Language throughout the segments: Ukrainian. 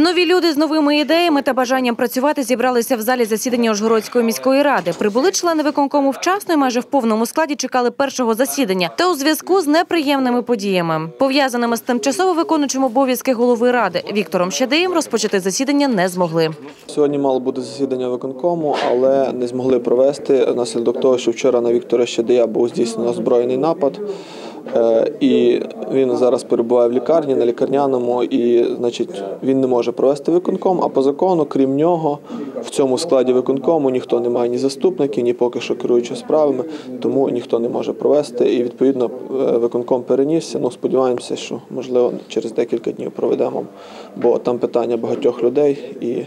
Нові люди з новими ідеями та бажанням працювати зібралися в залі засідання Ужгородської міської ради. Прибули члени виконкому вчасно і майже в повному складі чекали першого засідання. Та у зв'язку з неприємними подіями, пов'язаними з тимчасово виконуючим обов'язки голови ради Віктором Щедеєм, розпочати засідання не змогли. Сьогодні мало бути засідання виконкому, але не змогли провести внаслідок того, що вчора на Віктора Щедея був здійснено збройний напад. Е, І він зараз перебуває в лікарні на лікарняному, і значить він не може провести виконком. А по закону, крім нього, в цьому складі виконкому ніхто не має ні заступників, ні поки що керуючого справами, тому ніхто не може провести. І відповідно е, виконком перенісся. Ну сподіваємося, що можливо через декілька днів проведемо, бо там питання багатьох людей і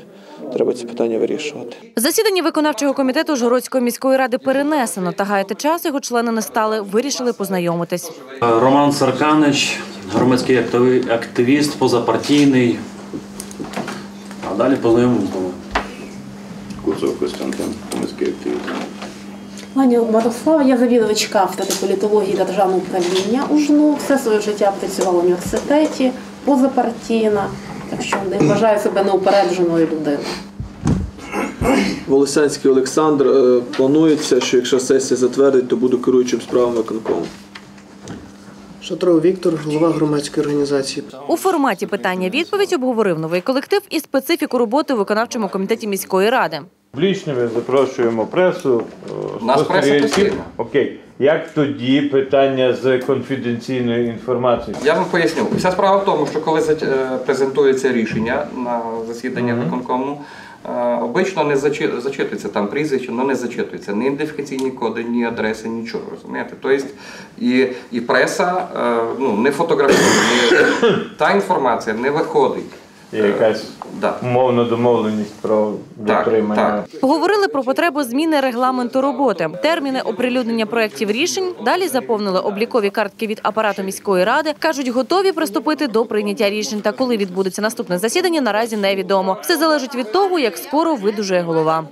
треба ці питання вирішувати. Засідання виконавчого комітету Ужгородської міської ради перенесено. Та гаяти час його члени не стали. Вирішили познайомитись. Роман Сарканич, громадський активіст, позапартійний. А далі познайомимося. Куцов Костянтин, міський активіст. Пані Мирослава, я завідувач кафедри політології державного управління УЖНУ. Все своє життя працювала в університеті, позапартійна, так що не вважаю себе неупередженою людиною. Волосянський Олександр е, планується, що якщо сесія затвердить, то буду керуючим справами виконкому. Шатров Віктор, голова громадської організації. У форматі питання-відповідь обговорив новий колектив і специфіку роботи у виконавчому комітеті міської ради. Публічно ми запрошуємо пресу. е, Нас преса Окей. Як тоді питання з конфіденційною інформацією? Я вам поясню. Вся справа в тому, що коли е, презентується рішення на засідання виконкому, е, обично не зачи- зачитується там прізвище, але не зачитується ні ідентифікаційні коди, ні адреси, нічого. Розумієте? Тобто і, і преса е, ну, не фотографує, не- та інформація не виходить. Є якась Да. умовна домовленість про Так, дотримання. так. Говорили про потребу зміни регламенту роботи, терміни оприлюднення проєктів рішень. Далі заповнили облікові картки від апарату міської ради. кажуть, готові приступити до прийняття рішень. Та коли відбудеться наступне засідання, наразі невідомо. Все залежить від того, як скоро видужує голова.